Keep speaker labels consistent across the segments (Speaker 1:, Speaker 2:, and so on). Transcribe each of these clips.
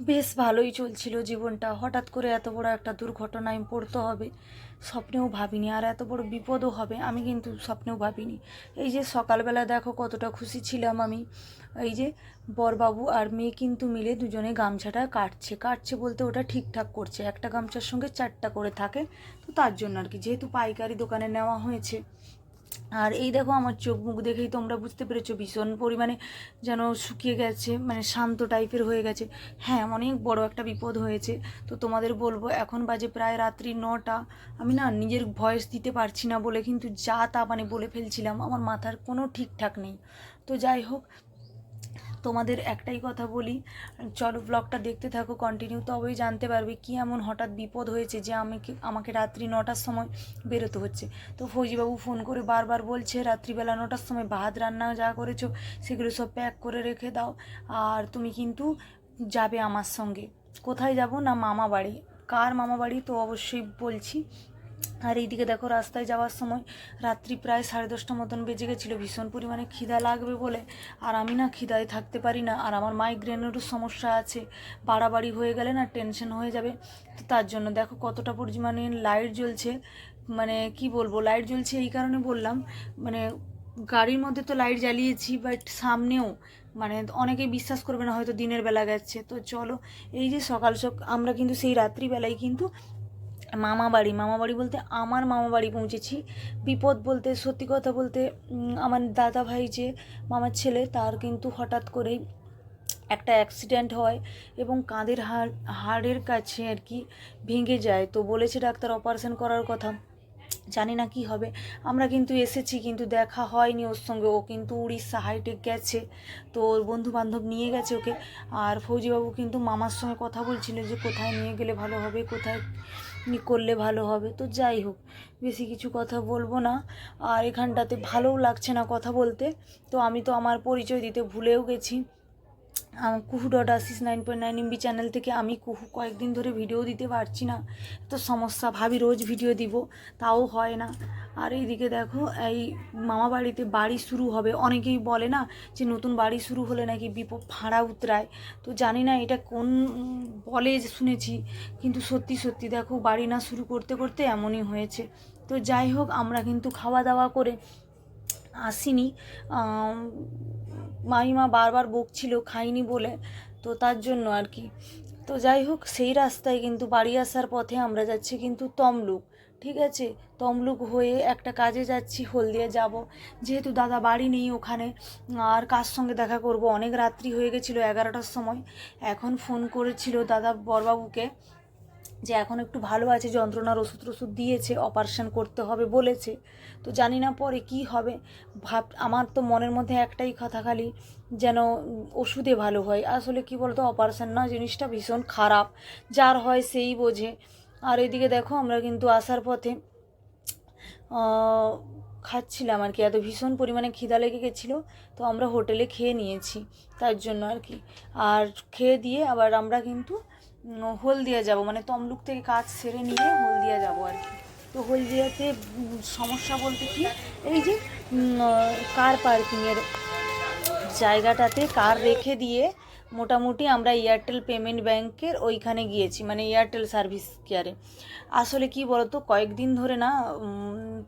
Speaker 1: বেশ ভালোই চলছিল জীবনটা। হঠাৎ করে এত বড় একটা দুর্ঘটনায় পড়তে হবে, স্বপ্নেও ভাবিনি। আর এত বড় বিপদও হবে, আমি কিন্তু স্বপ্নেও ভাবিনি। এই যে সকালবেলা দেখো কতটা খুশি ছিলাম আমি। এই যে বরবাবু আর মেয়ে কিন্তু মিলে দুজনে গামছাটা কাটছে। কাটছে বলতে ওটা ঠিকঠাক করছে, একটা গামছার সঙ্গে চারটা করে থাকে। তো তার জন্য আর কি, যেহেতু পাইকারি দোকানে নেওয়া হয়েছে আর এই দেখো আমার চোখ মুখ দেখেই তোমরা বুঝতে পেরেছ ভীষণ পরিমাণে যেন শুকিয়ে গেছে মানে শান্ত টাইপের হয়ে গেছে। হ্যাঁ অনেক বড় একটা বিপদ হয়েছে। তো তোমাদের বলব, এখন বাজে প্রায় রাত্রি নটা। আমি না নিজের ভয়েস দিতে পারছি না বলে কিন্তু যা তা মানে বলে ফেলছিলাম। আমার মাথার কোনো ঠিকঠাক নেই। তো যাই হোক তোমাদের একটাই কথা বলি, চলো ব্লগটা দেখতে থাকো কন্টিনিউ তবেই জানতে পারবে কি এমন হঠাৎ বিপদ হয়েছে যে আমাকে আমাকে রাত্রি নটার সময় বেরোতে হচ্ছে। তো ফৌজিবাবু ফোন করে বারবার বলছে, রাত্রিবেলা নটার সময় ভাত, রান্না যা করেছ সেগুলো সব প্যাক করে রেখে দাও, আর তুমি কিন্তু যাবে আমার সঙ্গে। কোথায় যাব না মামা বাড়ি? কার মামা বাড়ি? তো অবশ্যই বলছি আর এইদিকে দেখো রাস্তায় যাওয়ার সময় রাত্রি প্রায় সাড়ে দশটা মতন বেজে গেছিল। ভীষণ পরিমাণে খিদা লাগবে বলে। আর আমি না খিদায় থাকতে পারি না। আর আমার মাইগ্রেনেরও সমস্যা আছে। বাড়াবাড়ি হয়ে গেলে না টেনশন হয়ে যাবে। তো তার জন্য দেখো কতটা পরিমাণে লাইট জ্বলছে। মানে কি বলব লাইট জ্বলছে এই কারণে বললাম। মানে গাড়ির মধ্যে তো লাইট জ্বালিয়েছি বাট সামনেও মানে অনেকে বিশ্বাস করবে না হয়তো দিনের বেলা গেছে। তো চলো, এই যে সকাল সক, আমরা কিন্তু সেই রাত্রিবেলায় কিন্তু মামা বাড়ি মামা বাড়ি বলতে আমার মামা বাড়ি পৌঁছেছি। বিপদ বলতে, সত্যি কথা বলতে আমার দাদা ভাই যে মামার ছেলে, তার কিন্তু হঠাৎ করেই একটা অ্যাক্সিডেন্ট হয় এবং কাঁধের হাড়, হাড়ের কাছে আর কি ভেঙে যায়। তো বলেছে ডাক্তার অপারেশন করার কথা। জানি না কি হবে। আমরা কিন্তু এসেছি, কিন্তু দেখা হয়নি ওর সঙ্গে। ও কিন্তু উড়িষ্যা হাইটেক গেছে, তো ওর বন্ধু বান্ধব নিয়ে গেছে ওকে। আর ফৌজিবাবু কিন্তু মামার সঙ্গে কথা বলছিল যে কোথায় নিয়ে গেলে ভালো হবে, কোথায় করলে ভালো হবে। তো যাই হোক, বেশি কিছু কথা বলব না। আর এখানটাতে ভালোও লাগছে না কথা বলতে। তো আমি তো আমার পরিচয় দিতে ভুলেও গেছি। কুহু ডট আসিস nine point nine MB channel থেকে আমি কুহু কয়েকদিন ধরে ভিডিও দিতে পারছি না। তো সমস্যা, ভাবি রোজ ভিডিও দিব, তাও হয় না। আর এইদিকে দেখো, এই মামা বাড়িতে বাড়ি শুরু হবে। অনেকেই বলে না যে নতুন বাড়ি শুরু হলে নাকি বিপদ, ভাড়া উতরায়। তো জানি না এটা কোন, বলে শুনেছি, কিন্তু সত্যি সত্যি দেখো, বাড়ি না শুরু করতে করতে এমনই হয়েছে। তো যাই হোক, আমরা কিন্তু খাওয়া দাওয়া করে আসিনি। মামিমা বারবার বকছিল, খাইনি বলে। তো তার জন্য আর কি। তো যাই হোক, সেই রাস্তায় কিন্তু বাড়ি আসার পথে আমরা যাচ্ছি কিন্তু তমলুক, ঠিক আছে? তমলুক হয়ে একটা কাজে যাচ্ছি, হলদিয়া যাব। যেহেতু দাদা বাড়ি নেই ওখানে, আর কার সঙ্গে দেখা করব? অনেক রাত্রি হয়ে গেছিল এগারোটার সময়। এখন ফোন করেছিল দাদা বরবাবুকে যে এখন একটু ভালো আছে, যন্ত্রণার ওষুধ টষুধ দিয়েছে অপারেশন করতে হবে বলেছে। তো জানি না পরে কি হবে। ভাব, আমার তো মনের মধ্যে একটাই কথা খালি, যেন ওষুধে ভালো হয়। আসলে কি বলতো অপারেশন না, জিনিসটা ভীষণ খারাপ। যার হয় সেই বোঝে। আর এদিকে দেখো, আমরা কিন্তু আসার পথে খাচ্ছিলাম আর কি। এত ভীষণ পরিমাণে খিদা লেগে গেছিল, তো আমরা হোটেলে খেয়ে নিয়েছি, তার জন্য আর কি। আর খেয়ে দিয়ে আবার আমরা কিন্তু হলদিয়া যাব। মানে তমলুক থেকে কাজ সেরে নিয়ে হলদিয়া যাব আর কি। তো হলদিয়াতে সমস্যা বলতে কি, এই যে কার পার্কিংয়ের জায়গাটাতে কার রেখে দিয়ে মোটামুটি আমরা এয়ারটেল পেমেন্ট ব্যাংকের ওইখানে গিয়েছি মানে এয়ারটেল সার্ভিস কেয়ারে আসলে কি বলতো, কয়েকদিন ধরে না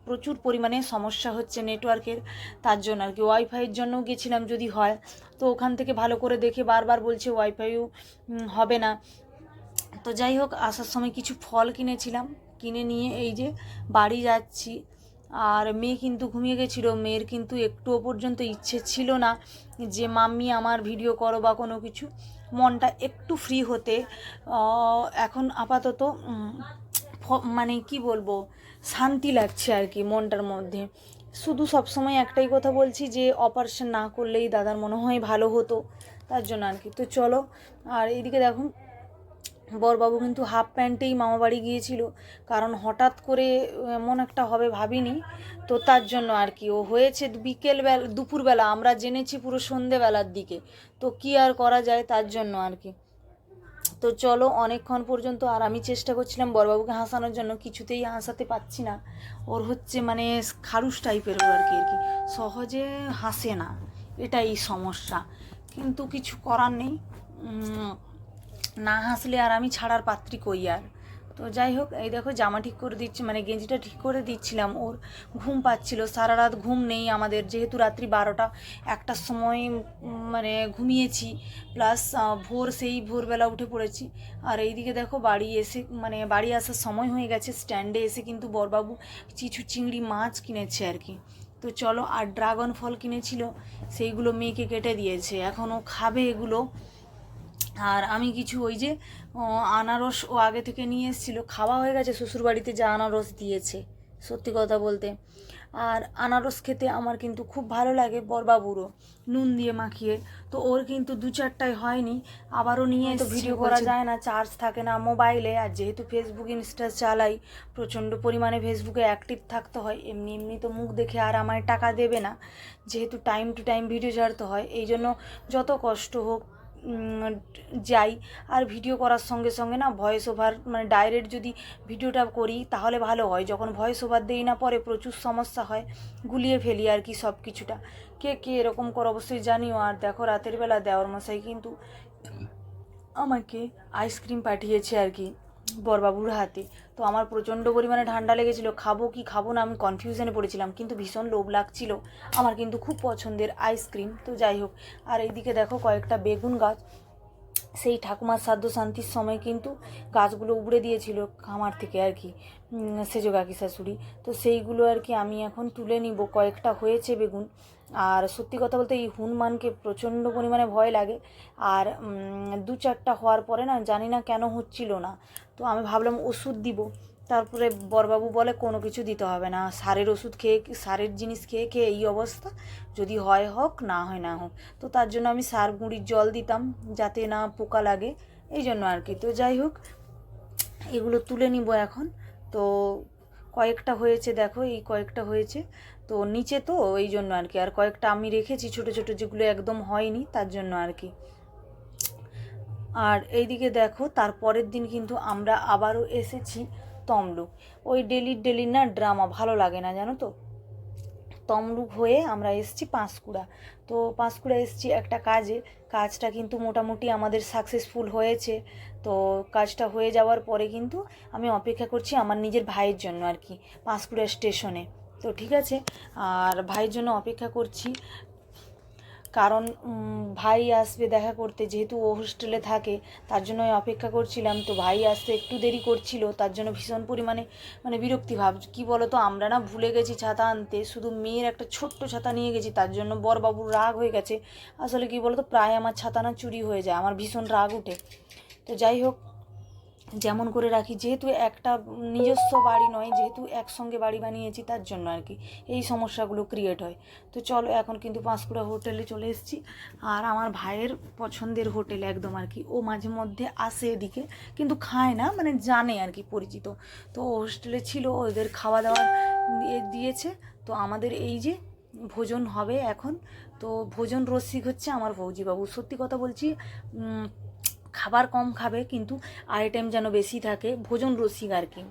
Speaker 1: প্রচুর পরিমাণে সমস্যা হচ্ছে নেটওয়ার্কের তার জন্য আর কি। ওয়াইফাইয়ের জন্যও গেছিলাম যদি হয়, তো ওখান থেকে ভালো করে দেখে বারবার বলছে ওয়াইফাইও হবে না। তো যাই হোক, আসার সময় কিছু ফল কিনেছিলাম। কিনে নিয়ে এই যে বাড়ি যাচ্ছি। আর মেয়ে কিন্তু ঘুমিয়ে গেছিল। মেয়ের কিন্তু একটুও পর্যন্ত ইচ্ছে ছিল না যে, মাম্মি, আমার ভিডিও করো বা কোনো কিছু। মনটা একটু ফ্রি হতে। এখন আপাতত মানে কি বলব, শান্তি লাগছে আর কি মনটার মধ্যে। শুধু সবসময় একটাই কথা বলছি যে অপারেশন না করলেই দাদার মনে হয় ভালো হতো। তার জন্য আর কি। তো চলো, আর এদিকে দেখো বরবাবু কিন্তু হাফ প্যান্টেই মামা বাড়ি গিয়েছিল। কারণ হঠাৎ করে এমন একটা হবে ভাবিনি। তো তার জন্য আর কি, ও হয়েছে বিকেলবেলা, দুপুরবেলা, আমরা জেনেছি পুরো সন্ধেবেলার দিকে। তো কি আর করা যায় তার জন্য আর কি। তো চলো, অনেকক্ষণ পর্যন্ত আর আমি চেষ্টা করছিলাম বরবাবুকে হাসানোর জন্য, কিছুতেই হাসাতে পাচ্ছি না। ওর হচ্ছে মানে খারুস টাইপের ওর আর কি আর কি। সহজে হাসে না, এটাই সমস্যা। কিন্তু কিছু করার নেই। না হাসলে আর আমি ছাড়ার পাত্রী কই আর? তো যাই হোক, এই দেখো জামা ঠিক করে দিচ্ছি মানে গেঞ্জিটা ঠিক করে দিচ্ছিলাম, ওর ঘুম পাচ্ছিল, সারা রাত ঘুম নেই আমাদের, যেহেতু রাত্রি বারোটা একটার সময় মানে ঘুমিয়েছি প্লাস ভোর, সেই ভোরবেলা উঠে পড়েছি, আর এইদিকে দেখো বাড়ি এসে মানে বাড়ি আসার সময় হয়ে গেছে স্ট্যান্ডে এসে কিন্তু বরবাবু কিছু চিংড়ি মাছ কিনেছে আর কি। তো চলো, আর ড্রাগন ফল কিনেছিল, সেইগুলো মেয়েকে কেটে দিয়েছে এখনও খাবে এগুলো। আর আমি কিছু ওই যে আনারস ও আগে থেকে নিয়ে এসেছিল খাওয়া হয়ে গেছে শ্বশুরবাড়িতে যা আনারস দিয়েছে সত্যি কথা বলতে। আর আনারস খেতে আমার কিন্তু খুব ভালো লাগে বরবাবুরও নুন দিয়ে মাখিয়ে। তো ওর কিন্তু দু চারটায় হয়নি আবারও নিয়ে তো ভিডিও করা যায় না চার্জ থাকে না মোবাইলে। আর যেহেতু ফেসবুক ইনস্টা চালাই প্রচণ্ড পরিমাণে ফেসবুকে অ্যাক্টিভ থাকতে হয় এমনি এমনি তো মুখ দেখে আর আমায় টাকা দেবে না। যেহেতু টাইম টু টাইম ভিডিও ছাড়তে হয় এই জন্য যত কষ্ট হোক যাই। আর ভিডিও করার সঙ্গে সঙ্গে না ভয়েস ওভার মানে ডাইরেক্ট যদি ভিডিওটা করি তাহলে ভালো হয়। যখন ভয়েস ওভার দেই না পরে প্রচুর সমস্যা হয় গুলিয়ে ফেলি আর কি সব কিছুটা কে কে এরকম করো অবশ্যই জানিও। আর দেখো রাতের বেলা দেওয়ার মশাই কিন্তু আমাকে আইসক্রিম পাঠিয়েছে আর কি। বরবাবুর হাতে। তো আমার প্রচণ্ড পরিমাণে ঠান্ডা লেগেছিলো। খাব কি খাব না আমি কনফিউশনে পড়েছিলাম। কিন্তু ভীষণ লোভ লাগছিল। আমার কিন্তু খুব পছন্দের আইসক্রিম তো যাই হোক, আর এইদিকে দেখো কয়েকটা বেগুন গাছ। সেই ঠাকুমার শ্রাদ্ধ শান্তির সময় কিন্তু গাছগুলো উবড়ে দিয়েছিল খামার থেকে আর কি সেজো কাকি শাশুড়ি তো সেইগুলো আর কি আমি এখন তুলে নিব। কয়েকটা হয়েছে বেগুন। আর সত্যি কথা বলতে এই হুনমানকে প্রচণ্ড পরিমাণে ভয় লাগে। আর দু চারটা হওয়ার পরে না জানি না কেন হচ্ছিল না। তো আমি ভাবলাম ওষুধ দিব। তারপরে বরবাবু বলে, কোনো কিছু দিতে হবে না। সারের ওষুধ খেয়ে, সারের জিনিস খেয়ে খেয়ে এই অবস্থা। যদি হয় হোক, না হয় না হোক। তো তার জন্য আমি সার গুঁড়ির জল দিতাম, যাতে না পোকা লাগে। এই জন্য আর কি। তো যাই হোক, এগুলো তুলে নিব এখন। তো কয়েকটা হয়েছে, দেখো, এই কয়েকটা হয়েছে। তো নিচে তো, এই জন্য আর কি। আর কয়েকটা আমি রেখেছি, ছোট ছোট, যেগুলো একদম হয়নি, তার জন্য আর কি। আর এইদিকে দেখো তার পরের দিন কিন্তু আমরা আবারও এসেছি। তমলুক। ওই ডেলির ডেলির না ড্রামা ভালো লাগে না, জানো তো? তমলুক হয়ে আমরা এসেছি পাঁশকুড়া। তো পাঁশকুড়া এসেছি একটা কাজে। কাজটা কিন্তু মোটামুটি আমাদের সাকসেসফুল হয়েছে। তো কাজটা হয়ে যাওয়ার পরে কিন্তু আমি অপেক্ষা করছি আমার নিজের ভাইয়ের জন্য আর কি, পাঁশকুড়া স্টেশনে। তো ঠিক আছে, আর ভাইয়ের জন্য অপেক্ষা করছি কারণ ভাই আসবে দেখা করতে, যেহেতু ও হোস্টেলে থাকে, তার জন্য অপেক্ষা করছিলাম। তো ভাই আসতে একটু দেরি করছিল, তার জন্য ভীষণ পরিমাণে মানে বিরক্তি ভাব। কি তো আমরা না ভুলে গেছি ছাতা আনতে, শুধু মেয়ের একটা ছোট্ট ছাতা নিয়ে গেছি, তার জন্য বরবাবুর রাগ হয়ে গেছে। আসলে কি তো প্রায় আমার ছাতা না চুরি হয়ে যায়, আমার ভীষণ রাগ উঠে। তো যাই হোক যেমন করে রাখি, যেহেতু একটা নিজস্ব বাড়ি নয়, যেহেতু একসঙ্গে বাড়ি বানিয়েছি তার জন্য আর কি এই সমস্যাগুলো ক্রিয়েট হয়। তো চলো এখন কিন্তু পাঁশকুড়া হোটেলে চলে এসেছি। আর আমার ভাইয়ের পছন্দের হোটেল একদম আর কি, ও মাঝে মধ্যে আসে এদিকে, কিন্তু খায় না মানে জানে আর কি পরিচিত। তো হোস্টেলে ছিল, ওদের খাওয়া দাওয়া দিয়ে দিয়েছে। তো আমাদের এই যে ভোজন হবে এখন, তো ভোজন রসিক হচ্ছে আমার ভৌজিবাবু সত্যি কথা বলছি খাবার কম খাবে, কিন্তু আইটেম যেন বেশি থাকে, ভোজন রসিক আর কি।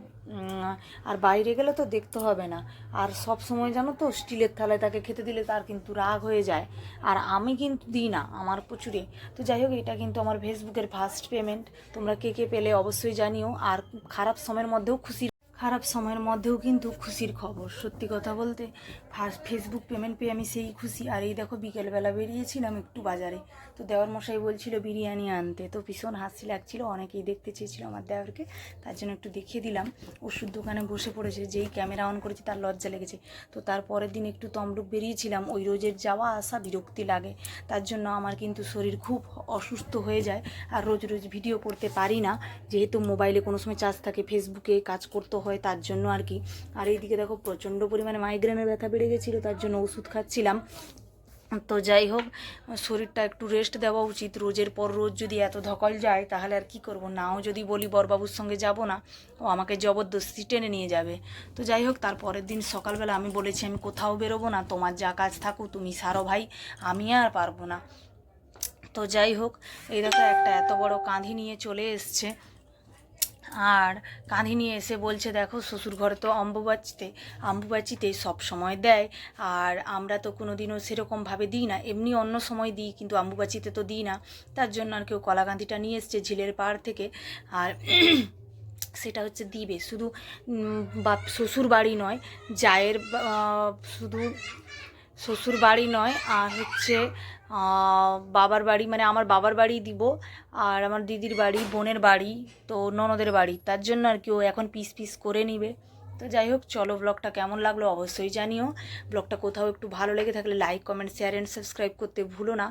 Speaker 1: আর বাইরে গেলে তো দেখতে হবে না। আর সব সময় যেন তো, স্টিলের থালায় তাকে খেতে দিলে তার কিন্তু রাগ হয়ে যায়। আর আমি কিন্তু দিই না, আমার প্রচুরে। তো যাই হোক, এটা কিন্তু আমার ফেসবুকের ফার্স্ট পেমেন্ট তোমরা কে কে পেলে অবশ্যই জানিও। আর খারাপ সময়ের মধ্যেও খুশি খারাপ সময়ের মধ্যেও কিন্তু খুশির খবর। সত্যি কথা বলতে, ফার্স্ট ফেসবুক পেমেন্ট পেয়ে আমি সেই খুশি। আর এই দেখো বিকেলবেলা বেরিয়েছিলাম একটু বাজারে। তো দেওয়ার মশাই বলছিল বিরিয়ানি আনতে। তো ভীষণ হাসি লাগছিল, অনেকেই দেখতে চেয়েছিল আমার দেওয়ারকে। তার জন্য একটু দেখিয়ে দিলাম। ওষুধ দোকানে বসে পড়েছে, যেই ক্যামেরা অন করেছে তার লজ্জা লেগেছে। তো তার পরের দিন একটু তমলুক বেরিয়েছিলাম। ওই রোজের যাওয়া আসা বিরক্তি লাগে। তার জন্য আমার কিন্তু শরীর খুব অসুস্থ হয়ে যায়। আর রোজ রোজ ভিডিও করতে পারি না। যেহেতু মোবাইলে কোনো সময় চার্জ থাকে ফেসবুকে কাজ করতে হয়। তার জন্য আর কি। আর এইদিকে দেখো প্রচণ্ড পরিমাণে মাইগ্রেনের ব্যথা বেড়ে গেছিল, তার জন্য ওষুধ খাচ্ছিলাম। তো যাই হোক, শরীরটা একটু রেস্ট দেওয়া উচিত। রোজের পর রোজ যদি এত ধকল যায়, তাহলে আর কি করব? নাও যদি বলি বরবাবুর সঙ্গে যাব না, ও আমাকে জবরদস্তি টেনে নিয়ে যাবে। তো যাই হোক, তার পরের দিন সকালবেলা আমি বলেছি, আমি কোথাও বেরোবো না, তোমার যা কাজ থাকুক, তুমি সারো ভাই, আমি আর পারব না। তো যাই হোক, এই দেখো একটা এত বড় কাঁধি নিয়ে চলে এসছে। আর কাঁধিনি এসে বলছে, দেখো শ্বশুর ঘরে তো অম্বুবাচিতে অম্বুবাচিতে সব সময় দেয়। আর আমরা তো কোনো দিনও সেরকমভাবে দিই না। এমনি অন্য সময় দিই, কিন্তু অম্বুবাচিতে তো দিই না। তার জন্য আর কেউ কলাকান্দিটা নিয়ে এসছে ঝিলের পাড় থেকে। আর সেটা হচ্ছে দিবে। শুধু বাপ শ্বশুর বাড়ি নয়, জায়ের শুধু শ্বশুর বাড়ি নয়, আর হচ্ছে বাবার বাড়ি মানে আমার বাবার বাড়ি দিব, আর আমার দিদির বাড়ি, বোনের বাড়ি, তো ননদের বাড়ি, তার জন্য আর কি ও এখন পিস পিস করে নিবে। তো যাই হোক, চলো ব্লগটা কেমন লাগল অবশ্যই জানিও। ব্লগটা কোথাও একটু ভালো লেগে থাকলে like comment share and subscribe করতে ভুলো না।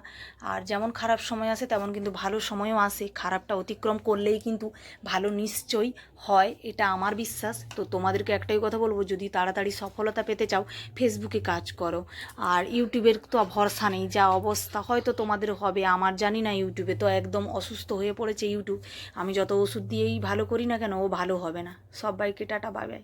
Speaker 1: আর যেমন খারাপ সময় আসে, তেমন কিন্তু ভালো সময়ও আসে। খারাপটা অতিক্রম করলেই কিন্তু ভালো নিশ্চয়ই হয়, এটা আমার বিশ্বাস। তো তোমাদেরকে একটাই কথা বলব, যদি তাড়াতাড়ি সফলতা পেতে চাও ফেসবুকে কাজ করো। আর ইউটিউবের তো ভরসা নেই, যা অবস্থা হয়তো তোমাদের হবে, আমার জানি না ইউটিউবে তো একদম অসুস্থ হয়ে পড়েছে ইউটিউব আমি যত ওষুধ দিয়েই ভালো করি না কেন, ও ভালো হবে না। সবাইকে টাটা বাই বাই